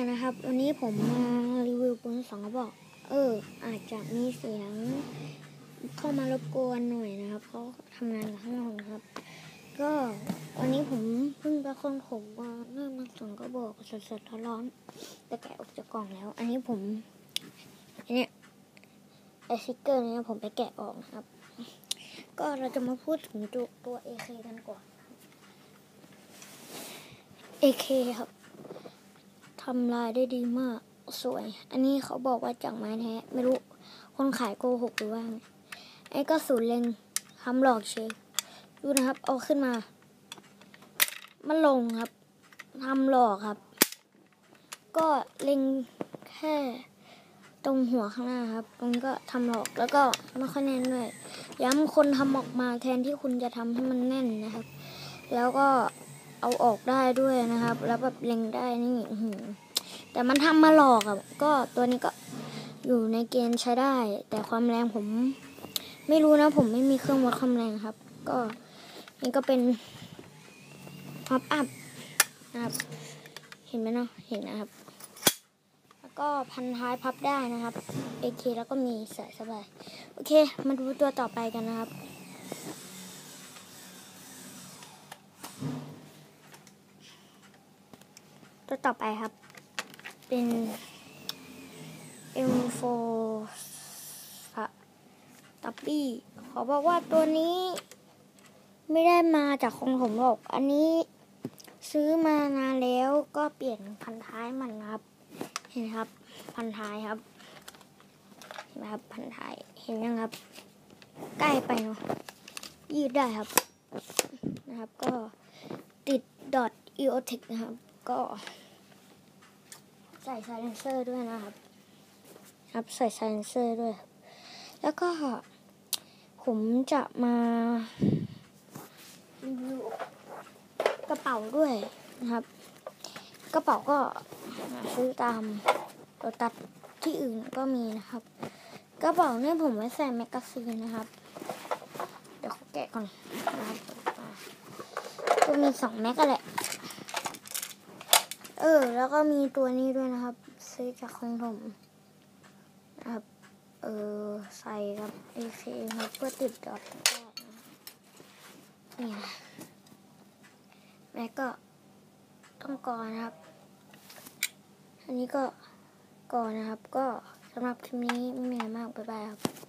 กันนะครับ วันนี้ผมมารีวิวปืนสองกระบอก เออ อาจจะมีเสียงเข้ามารบกวนหน่อยนะครับเพราะทำงานข้างนอกนะครับ ก็วันนี้ผมเพิ่งไปค้นพบว่าเริ่มมาสองกระบอกสดๆร้อนๆแต่แกะออกจากกล่องแล้ว อันนี้ผมอันเนี้ยไอสติกเกอร์เนี้ยผมไปแกะออกนะครับ ก็เราจะมาพูดถึงตัวตัว AK กันก่อน AK ครับำลายได้ดีมากสวย อันนี้เขาบอกว่าจากไม้แท้ไม่รู้คนขายโกหกหรือว่าไงไอ้ก็สูนเล็งทำหลอกเชฟดูนะครับ เอาขึ้นมา มันลงครับทำหลอกครับ ก็เล็งแค่ตรงหัวข้างหน้าครับ ตรงนี้ก็ทำหลอกแล้วก็ไม่ค่อยแน่นด้วยย้ำคนทำออกมาแทนที่คุณจะทำให้มันแน่นนะครับ แล้วก็ เอาออกได้ด้วยนะครับ แล้วแบบเล็งได้นี่หือแต่มันทำมาหลอกอะก็ตัวนี้ก็อยู่ในเกณฑ์ใช้ได้ แต่ความแรงผม ไม่รู้นะ ผมไม่มีเครื่องวัดความแรงครับ ก็นี่ก็เป็นพับอัพนะครับ เห็นไหมเนาะเห็นนะครับ แล้วก็พันท้ายพับได้นะครับ AK แล้วก็มีสายสบาย โอเค มาดูตัวต่อไปกันนะครับ ตัวต่อไปครับ เป็น M4 ตับบี้ขอบอกว่าตัวนี้ไม่ได้มาจากของผมหรอก อันนี้ซื้อมานานแล้วก็เปลี่ยนพันท้ายมันครับ เห็นครับ พันท้ายครับ เห็นไหมครับพันท้ายเห็นยังครับ ใกล้ไปเนาะยืดได้ครับนะครับ ก็ติดดอท EOTech นะครับ ก็ใส่ไซเลนเซอร์ด้วยนะครับ ครับใส่ไซเลนเซอร์ด้วย แล้วก็ผมจะมารีวิวกระเป๋าด้วยนะครับ กระเป๋าก็ซื้อตามตัวตัดที่อื่นก็มีนะครับ กระเป๋าเนี่ยผมไว้ใส่แมกกาซีนนะครับ เดี๋ยวขอแกะก่อนนะครับก็มีสองแมกก็แหละ เออ แล้วก็มีตัวนี้ด้วยนะครับ ซื้อจากของผมนะครับ เออ ใส่กับ AK ครับเพื่อติดดอทได้นะนี่นะแม็กก็ต้องก่อนะครับ อันนี้ก็ก่อนะครับ ก็สำหรับคลิปนี้ไม่มีอะไรมาก บ๊ายบายครับ